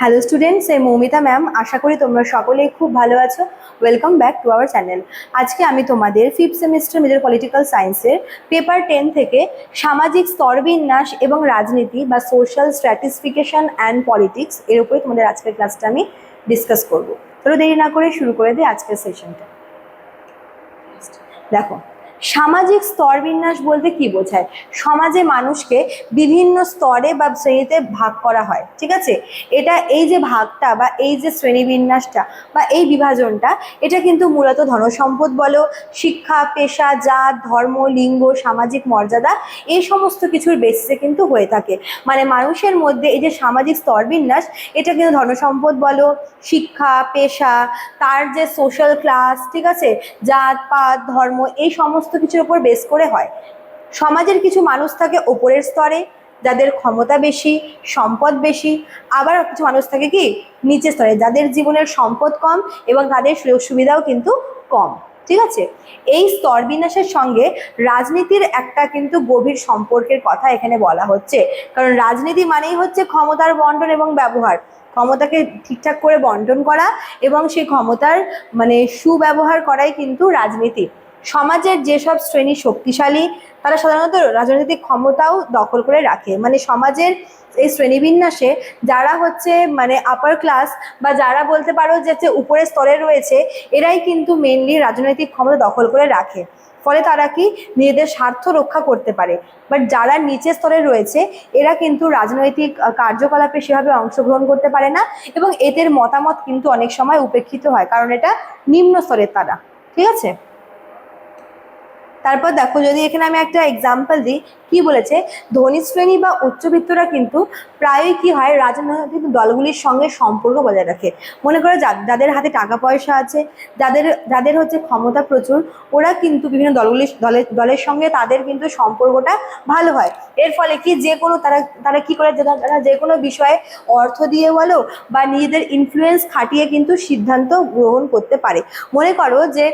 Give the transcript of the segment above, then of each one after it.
Hello students এই Moumita ma'am আশা করি তোমরা সকলেই খুব ভালো আছো। Welcome back to our channel আজকে আমি তোমাদের ফিফথ সেমিস্টার মেজর পলিটিক্যাল সায়েন্সের পেপার টেন থেকে সামাজিক স্তরবিন্যাস এবং রাজনীতি বা সোশ্যাল স্ট্র্যাটিসফিকেশন অ্যান্ড পলিটিক্স এর উপরে তোমাদের আজকের ক্লাসটা আমি ডিসকাস করব। চলো দেরি না করে শুরু করে দিই আজকের সেশনটা দেখো সামাজিক স্তরবিন্যাস বলতে কি বোঝায়? সমাজে মানুষকে বিভিন্ন স্তরে বা শ্রেণীতে ভাগ করা হয়, ঠিক আছে? এটা এই যে ভাগটা বা এই যে শ্রেণীবিন্যাসটা বা এই বিভাজনটা, এটা কিন্তু মূলত ধনসম্পদ বলো, শিক্ষা, পেশা, জাত, ধর্ম, লিঙ্গ, সামাজিক মর্যাদা, এই সমস্ত কিছুর বেসিসে কিন্তু হয়ে থাকে। মানে মানুষের মধ্যে এই যে সামাজিক স্তরবিন্যাস, এটা কিন্তু ধনসম্পদ বলো, শিক্ষা, পেশা, তার যে সোশ্যাল ক্লাস ঠিক আছে? জাত, পাত, ধর্ম, এই সমস্ত কিছুর উপর বেস করে হয়। সমাজের কিছু মানুষ থাকে ওপরের স্তরে, যাদের ক্ষমতা বেশি, সম্পদ বেশি, আবার কিছু মানুষ থাকে কি নিচের স্তরে, যাদের জীবনের সম্পদ কম এবং তাদের সুযোগ সুবিধাও কিন্তু কম, ঠিক আছে? এই স্তরবিন্যাসের সঙ্গে রাজনীতির একটা কিন্তু গভীর সম্পর্কের কথা এখানে বলা হচ্ছে। কারণ রাজনীতি মানেই হচ্ছে ক্ষমতার বন্টন এবং ব্যবহার। ক্ষমতাকে ঠিকঠাক করে বন্টন করা এবং সেই ক্ষমতার মানে সুব্যবহার করাই কিন্তু রাজনীতি। সমাজের যেসব শ্রেণি শক্তিশালী, তারা সাধারণত রাজনৈতিক ক্ষমতাও দখল করে রাখে। মানে সমাজের এই শ্রেণীবিন্যাসে যারা হচ্ছে মানে আপার ক্লাস বা যারা বলতে পারো যে উপরের স্তরে রয়েছে, এরাই কিন্তু মেনলি রাজনৈতিক ক্ষমতা দখল করে রাখে। ফলে তারা কি নিজেদের স্বার্থ রক্ষা করতে পারে। বাট যারা নিচের স্তরে রয়েছে, এরা কিন্তু রাজনৈতিক কার্যকলাপে সেভাবে অংশগ্রহণ করতে পারে না এবং এদের মতামত কিন্তু অনেক সময় উপেক্ষিত হয়, কারণ এটা নিম্ন স্তরের তারা। ঠিক আছে? তারপর দেখো যদি এখানে আমি একটা এক্সাম্পল দিই, কি বলেছে? ধনী শ্রেণি বা উচ্চবিত্তরা কিন্তু প্রায়ই কি হয়, রাজনৈতিক দলগুলির সঙ্গে সম্পর্ক বজায় রাখে। মনে করো যাদের হাতে টাকা পয়সা আছে, যাদের যাদের হচ্ছে ক্ষমতা প্রচুর, ওরা কিন্তু বিভিন্ন দলগুলির দলের দলের সঙ্গে তাদের কিন্তু সম্পর্কটা ভালো হয়। এর ফলে কি যে কোনো তারা তারা কি করে? তারা যে কোনো বিষয়ে অর্থ দিয়ে বলো বা নিজেদের ইনফ্লুয়েন্স খাটিয়ে কিন্তু সিদ্ধান্ত গ্রহণ করতে পারে। মনে করো যে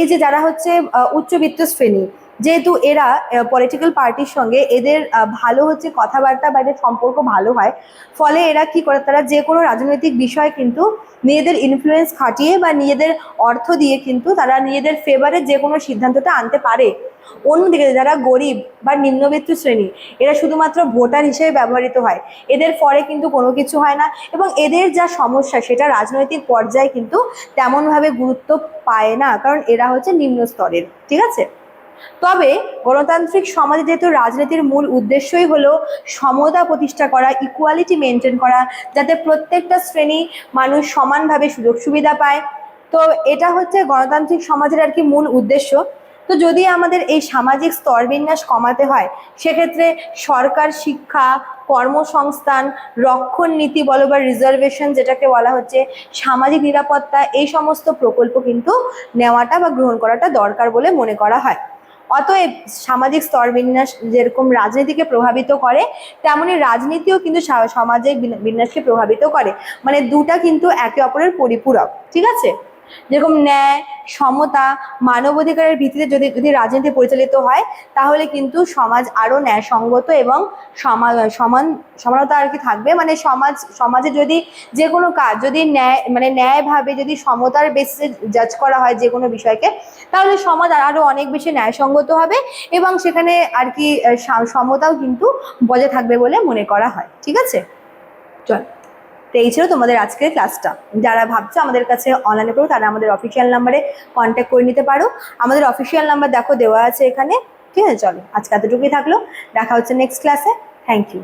এই যে যারা হচ্ছে উচ্চবিত্ত শ্রেণি, যেহেতু এরা পলিটিক্যাল পার্টির সঙ্গে এদের ভালো হচ্ছে কথাবার্তা বা এদের সম্পর্ক ভালো হয়, ফলে এরা কি করে, তারা যে কোনো রাজনৈতিক বিষয় কিন্তু নিজেদের ইনফ্লুয়েন্স খাটিয়ে বা নিজেদের অর্থ দিয়ে কিন্তু তারা নিজেদের ফেভারে যে কোনো সিদ্ধান্তটা আনতে পারে। অন্যদিকে যারা গরিব বা নিম্নবিত্ত শ্রেণি, এরা শুধুমাত্র ভোটার হিসেবে ব্যবহৃত হয়। এদের ফলে কিন্তু কোনো কিছু হয় না এবং এদের যা সমস্যা, সেটা রাজনৈতিক পর্যায়ে কিন্তু তেমনভাবে গুরুত্ব পায় না, কারণ এরা হচ্ছে নিম্ন স্তরের, ঠিক আছে? তবে গণতান্ত্রিক সমাজে যেহেতু রাজনীতির মূল উদ্দেশ্যই হলো সমতা প্রতিষ্ঠা করা ইকুয়ালিটি মেনটেন করা, যাতে প্রত্যেকটা শ্রেণি মানুষ সমানভাবে সুযোগ সুবিধা পায়, তো এটা হচ্ছে গণতান্ত্রিক সমাজের আর কি মূল উদ্দেশ্য। তো যদি আমাদের এই সামাজিক স্তরবিন্যাস কমাতে হয়, সেক্ষেত্রে সরকার শিক্ষা, কর্মসংস্থান রক্ষণ নীতি বলো বা রিজার্ভেশন যেটাকে বলা হচ্ছে, সামাজিক নিরাপত্তা, এই সমস্ত প্রকল্প কিন্তু নেওয়াটা বা গ্রহণ করাটা দরকার বলে মনে করা হয়। অতএব সামাজিক স্তরবিন্যাস যেরকম রাজনীতিকে প্রভাবিত করে, তেমনি রাজনীতিও কিন্তু সমাজের বিন্যাসকে প্রভাবিত করে। মানে দুটা কিন্তু একে অপরের পরিপূরক, ঠিক আছে? যেরকম ন্যায়, সমতা, মানবাধিকারের ভিত্তিতে যদি যদি রাজনীতি পরিচালিত হয়, তাহলে কিন্তু সমাজ আরও ন্যায়সঙ্গত এবং সমান সমান, সমানতা আর কি থাকবে। মানে সমাজ, সমাজে যদি যে কোনো কাজ, যদি ন্যায় মানে ন্যায়ভাবে যদি সমতার বেসিসে জাজ করা হয় যে কোনো বিষয়কে, তাহলে সমাজ আরও অনেক বেশি ন্যায়সঙ্গত হবে এবং সেখানে আর কি সমতাও কিন্তু বজায় থাকবে বলে মনে করা হয়। ঠিক আছে? চল। তো এই ছিল তোমাদের আজকের ক্লাসটা যারা ভাবছ আমাদের কাছে অনলাইনে পড়ো, তারা আমাদের অফিসিয়াল নাম্বারে কন্ট্যাক্ট করে নিতে পারো। আমাদের অফিসিয়াল নাম্বার দেখো দেওয়া আছে এখানে। ঠিক আছে, চলো আজকে এতটুকুই থাকল। দেখা হচ্ছে নেক্সট ক্লাসে থ্যাংক ইউ